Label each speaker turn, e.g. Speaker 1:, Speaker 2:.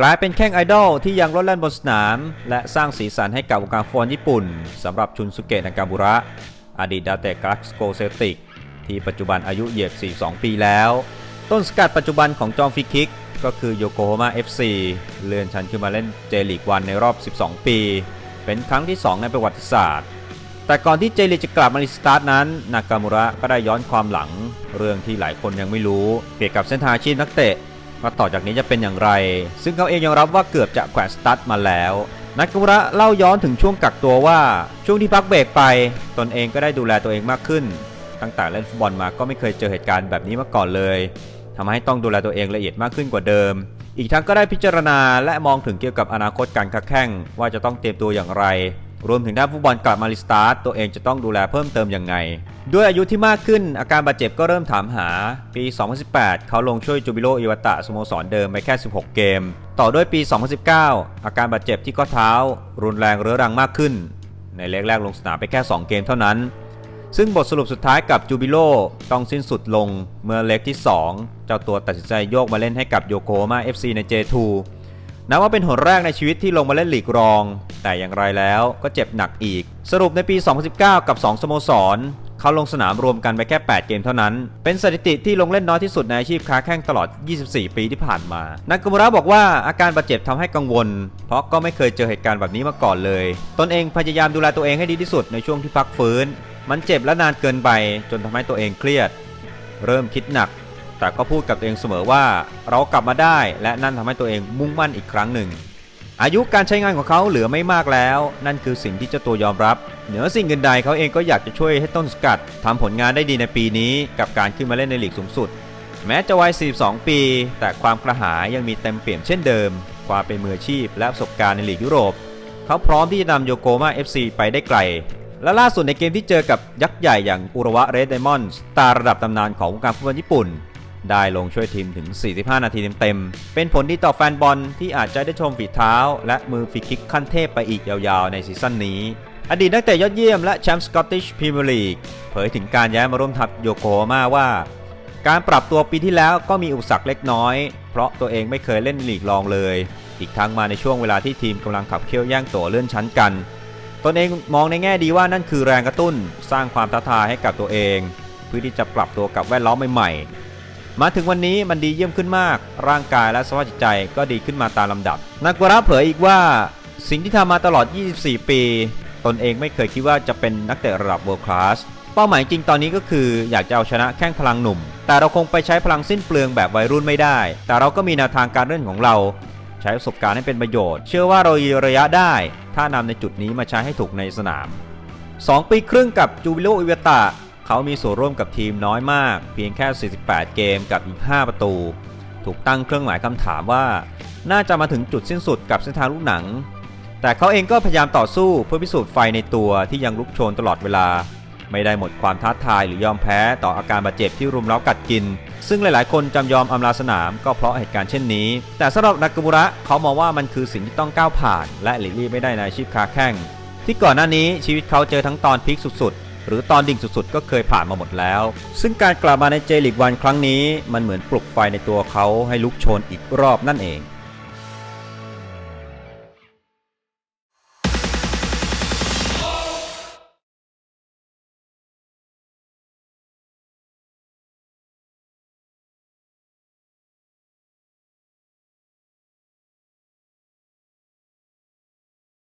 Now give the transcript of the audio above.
Speaker 1: กลายเป็นแข้งไอดอลที่ยังรถเล่นบนสนาม และสร้างสีสันให้กับวงการฟุตบอลญี่ปุ่นสำหรับชุนสุเกะนากาบุระ อดีตดาวเตะกลักสโกเซติก ที่ปัจจุบันอายุเหยียบ 42 ปีแล้ว ต้นสกัดปัจจุบันของจอมฟรีคิก ก็คือโยโกฮาม่า FC เลื่อนชั้นขึ้นมาเล่นเจลีกวันในรอบ 12 ปี เป็นครั้งที่ 2 ในประวัติศาสตร์ แต่ก่อนที่เจลีจะกลับมารีสตาร์ทนั้น นากามุระก็ได้ย้อนความหลัง เรื่องที่หลายคนยังไม่รู้เกี่ยวกับเส้นทางอาชีพนักเตะ ว่าต่อจากนี้จะเป็นอย่างไร ซึ่งเขาเองยอมรับว่าเกือบจะแขวนสตาร์ทมาแล้วนากามุระเล่าย้อนถึงช่วงกักตัวว่าช่วงที่พักเบรกไปตนเองก็ได้ดูแลตัวเองมากขึ้น ตั้งแต่เล่นฟุตบอลมาก็ไม่เคยเจอเหตุการณ์แบบนี้มาก่อนเลยทำให้ต้องดูแลตัวเองละเอียดมากขึ้นกว่าเดิม อีกทั้งก็ได้พิจารณาและมองถึงเกี่ยวกับอนาคตการค้าแข่งว่าจะต้องเตรียมตัวอย่างไร รวมถึงถ้าฟุตบอลกลับมารีสตาร์ทตัวเองจะต้องดูแลเพิ่มเติมยังไง ด้วยอายุที่มากขึ้นอาการบาดเจ็บก็เริ่มถามหา ปี 2018 เขาลงช่วยจูบิโรอิวาตะสโมสรเดิมไปแค่ 16 เกม ต่อด้วยปี 2019 อาการบาดเจ็บที่ข้อเท้า รุนแรงเรื้อรังมากขึ้น ในเล็กแรกลงสนามไปแค่ 2 เกมเท่านั้น ซึ่งบทสรุปสุดท้ายกับจูบิโลต้องสิ้นสุดลงเมื่อเล็กที่ 2 เจ้าตัวตัดสินใจโยกมาเล่นให้กับโยโกฮาม่า FC ใน J2 นับว่าเป็นหนแรกในชีวิตที่ลงมาเล่นลีกรอง แต่อย่างไรแล้วก็เจ็บหนักอีก สรุปในปี 2019 กับ 2 สโมสรเขาลงสนามรวมกันไปแค่ 8 เกมเท่านั้น เป็นสถิติที่ลงเล่นน้อยที่สุดในอาชีพค้าแข้งตลอด 24 ปีที่ผ่านมา นักกุมระบอกว่าอาการบาดเจ็บทำให้กังวล เพราะก็ไม่เคยเจอเหตุการณ์แบบนี้มาก่อนเลย ตนเองพยายามดูแลตัวเองให้ดีที่สุดในช่วงที่พักฟื้น มันเจ็บและนานเกินไป จนทำให้ตัวเองเครียด เริ่มคิดหนัก แต่ก็พูดกับตัวเองเสมอว่า เรากลับมาได้ และนั่นทำให้ตัวเองมุ่งมั่นอีกครั้งหนึ่ง อายุการใช้งานของเขาเหลือไม่มากแล้ว นั่นคือสิ่งที่เจ้าตัวยอมรับ เหนือสิ่งอื่นใดเขาเองก็อยากจะช่วยให้ต้นสกัดทำผลงานได้ดีในปีนี้กับการขึ้นมาเล่นในลีกสูงสุด แม้จะวัย 42 ปี แต่ความกระหายยังมีเต็มเปี่ยมเช่นเดิม ความเป็นมืออาชีพและประสบการณ์ในลีกยุโรป เขาพร้อมที่จะนำโยโกมา FC ไปได้ไกล และล่าสุดในเกมที่เจอกับยักษ์ใหญ่อย่างอุระวะเรดไดมอนด์สตาร์ระดับตำนานของวงการฟุตบอลญี่ปุ่น ได้ลงช่วยทีมถึง 45 นาทีเต็มๆ เป็นผลดีต่อแฟนบอลที่อาจจะได้ชมฝีเท้า และมือฟรีคิกขั้นเทพไปอีกยาวๆ ในซีซั่นนี้ อดีตนักเตะยอดเยี่ยมและแชมป์สกอตติชพรีเมียร์ลีกเผยถึงการย้ายมาร่วมทัพโยโกฮาม่าว่า การปรับตัวปีที่แล้วก็มีอุปสรรคเล็กน้อย เพราะตัวเองไม่เคยเล่นลีกรองเลย อีกทั้งมาในช่วงเวลาที่ทีมกำลังขับเคี่ยวแย่งตัวเลื่อนชั้นกันตนเองมองในแง่ดีว่านั่นคือแรงกระตุ้น สร้างความท้าทายให้กับตัวเอง เพื่อที่จะปรับตัวกับแวดล้อมใหม่ มาถึงวันนี้มันดีเยี่ยมขึ้นมาก ร่างกายและสภาพจิตใจก็ดีขึ้นมาตามลำดับนักวราเผยอีกว่าสิ่งที่ทำมาตลอด 24 ปี ตนเองไม่เคยคิดว่าจะเป็นนักเตะระดับ world class เป้าหมายจริงตอนนี้ก็คืออยากจะเอาชนะแข้งพลังหนุ่ม แต่เราคงไปใช้พลังสิ้นเปลืองแบบวัยรุ่นไม่ได้ แต่เราก็มีแนวทางการเล่นของเรา ใช้ประสบการณ์ให้เป็นประโยชน์ เชื่อว่าเรายืนระยะได้ ถ้านำในจุดนี้มาใช้ให้ถูกในสนาม 2 ปีครึ่งกับจูบิโลอิเวตะ เขามีส่วนร่วมกับทีมน้อยมาก เพียงแค่ 48 เกมกับอีก 5 ประตู ถูกตั้งเครื่องหมายคำถามว่า น่าจะมาถึงจุดสิ้นสุดกับเส้นทางลูกหนัง แต่เขาเองก็พยายามต่อสู้เพื่อพิสูจน์ไฟในตัวที่ยังลุกโชนตลอดเวลา ไม่ได้หมดความท้าทายหรือยอมแพ้ต่ออาการบาดเจ็บที่รุมเร้ากัดกิน ซึ่งหลาย ๆ คนจำยอมอำลาสนามก็เพราะเหตุการณ์เช่นนี้ แต่สำหรับนากามุระเขามองว่ามันคือสิ่งที่ต้องก้าวผ่าน และหลีกเลี่ยงไม่ได้ในชีพคาแข้งที่ก่อนหน้านี้ชีวิตเขาเจอทั้งตอนพีคสุด หรือตอนดิ่งสุดๆ ก็เคยผ่านมาหมดแล้ว ซึ่งการกลับมาในเจลิกวันครั้งนี้ มันเหมือนปลุกไฟในตัวเขาให้ลุกโชนอีกรอบนั่นเอง